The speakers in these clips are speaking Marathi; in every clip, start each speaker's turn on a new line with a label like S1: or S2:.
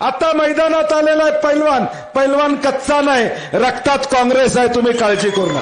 S1: आता मैदानात आलेला आहे पैलवान. पैलवान कच्चा नाही. रक्तात काँग्रेस आहे तुम्ही काळजी करू नका.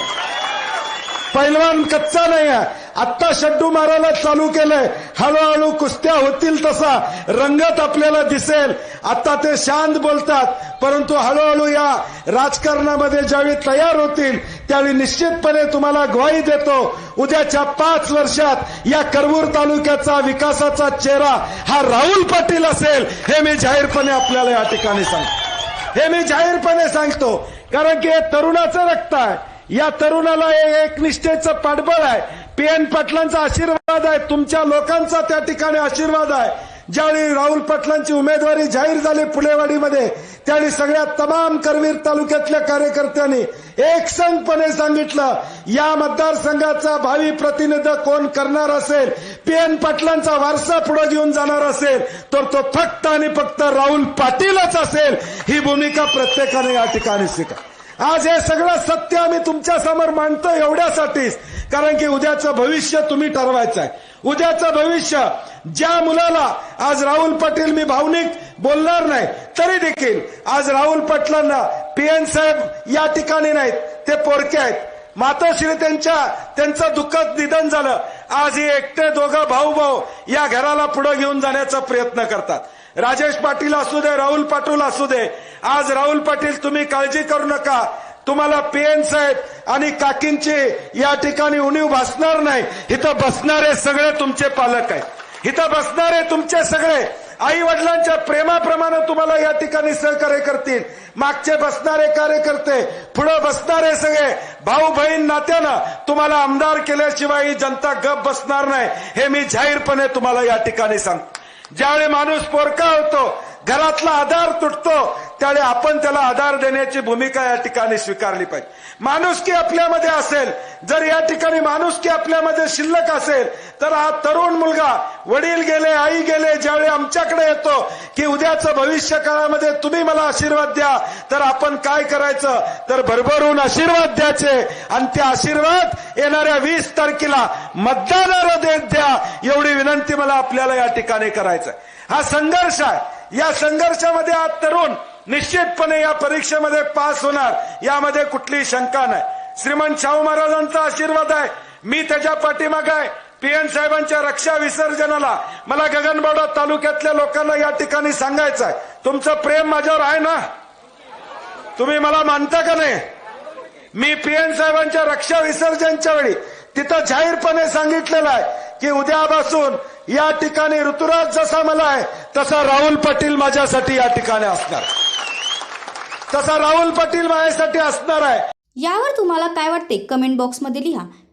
S1: पैलवान कच्चा नाही आहे. आत्ता शड्डू मारायला चालू केलंय. हळूहळू कुस्त्या होतील तसा. रंगत आपल्याला दिसेल. आता ते शांत बोलतात. परंतु हळूहळू या राजकारणामध्ये ज्यावेळी तयार होतील त्यावेळी निश्चितपणे तुम्हाला ग्वाही देतो. उद्याच्या पाच वर्षात या करवूर तालुक्याचा विकासाचा चेहरा हा राहुल पाटील असेल हे मी जाहीरपणे आपल्याला या ठिकाणी सांगतो. हे मी जाहीरपणे सांगतो. कारण की हे तरुणाचं रक्त आहे. या तरुणाला हे एक निष्ठेचं पाठबळ आहे. पी एन पाटलांचा आशीर्वाद आहे. तुमच्या लोकांचा त्या ठिकाणी आशीर्वाद आहे. ज्यावेळी राहुल पाटलांची उमेदवारी जाहीर झाली फुलेवाडीमध्ये त्यावेळी सगळ्या तमाम करवीर तालुक्यातल्या कार्यकर्त्यांनी एक संघपणे सांगितलं या मतदारसंघाचा भावी प्रतिनिधी कोण करणार असेल पी एन पाटलांचा वारसा पुढे घेऊन जाणार असेल तर तो फक्त आणि फक्त राहुल पाटीलच असेल. ही भूमिका प्रत्येकाने या ठिकाणी स्वीकार आज हे सगळं सत्य आम्ही तुमच्यासमोर मांडतो एवढ्यासाठीच. कारण की उद्याचं भविष्य तुम्ही ठरवायचं आहे उद्याचं भविष्य ज्या मुलाला आज राहुल पाटील मी भावनिक बोलणार नाही तरी देखील आज राहुल पाटलांना पीएन साहेब या ठिकाणी नाहीत ते पोरके आहेत. मातोश्री त्यांच्या त्यांचं दुःखद निधन झालं. आज हे एकटे दोघं भाऊ भाऊ या घराला पुढे घेऊन जाण्याचा प्रयत्न करतात. राजेश पाटील असू दे राहुल पाटील असू दे आज राहुल पाटील तुम्ही काळजी करू नका. तुम्हाला पीएन साहेब आणि काकींची या ठिकाणी उणीव भासणार नाही. इथं बसणारे सगळे तुमचे पालक आहेत. इथं बसणारे तुमचे सगळे आई वडिलांच्या प्रेमाप्रमाणे तुम्हाला या ठिकाणी सहकार्य करतील. मागचे बसणारे कार्यकर्ते पुढे बसणारे सगळे भाऊ बहीण नात्यानं तुम्हाला आमदार केल्याशिवाय ही जनता गप बसणार नाही. हे मी जाहीरपणे तुम्हाला या ठिकाणी सांगतो. ज्यावेळी माणूस पोरका होतो घरातला आधार तुटतो त्यावेळी आपण त्याला आधार देण्याची भूमिका या ठिकाणी स्वीकारली पाहिजे. माणुसकी आपल्यामध्ये असेल जर या ठिकाणी माणुसकी आपल्यामध्ये शिल्लक असेल तर हा तरुण मुलगा वडील गेले आई गेले तुमच्याकडे आमच्याकडे येतो की उद्याचं भविष्य काळामध्ये तुम्ही मला आशीर्वाद द्या. तर आपण काय करायचं? तर भरभरून आशीर्वाद द्यायचे. आणि ते आशीर्वाद येणाऱ्या वीस तारखेला मतदानाला देत द्या. एवढी विनंती मला आपल्याला या ठिकाणी करायचं हा संघर्ष आहे. या संघर्षामध्ये आज तरुण निश्चितपणे या परीक्षेमध्ये पास होणार. यामध्ये कुठलीही शंका नाही. श्रीमंत शाहू महाराजांचा आशीर्वाद आहे. मी त्याच्या पाठीमागे आहे. पीएन साहेबांच्या रक्षा विसर्जनाला मला गगनबावडा तालुक्यातल्या लोकांना या ठिकाणी सांगायचं आहे तुमचं प्रेम माझ्यावर आहे ना? तुम्ही मला मानता का नाही? मी पीएन साहेबांच्या रक्षा विसर्जनच्या वेळी तिथं जाहीरपणे सांगितलेलं आहे की उद्यापासून या ठिकाणी ऋतुराज जसा मला आहे तसा राहुल पाटील माझ्यासाठी या ठिकाणी असणार. तसा राहुल पाटील माझ्यासाठी असणार आहे.
S2: यावर तुम्हाला काय वाटते? कमेंट बॉक्समध्ये लिहा.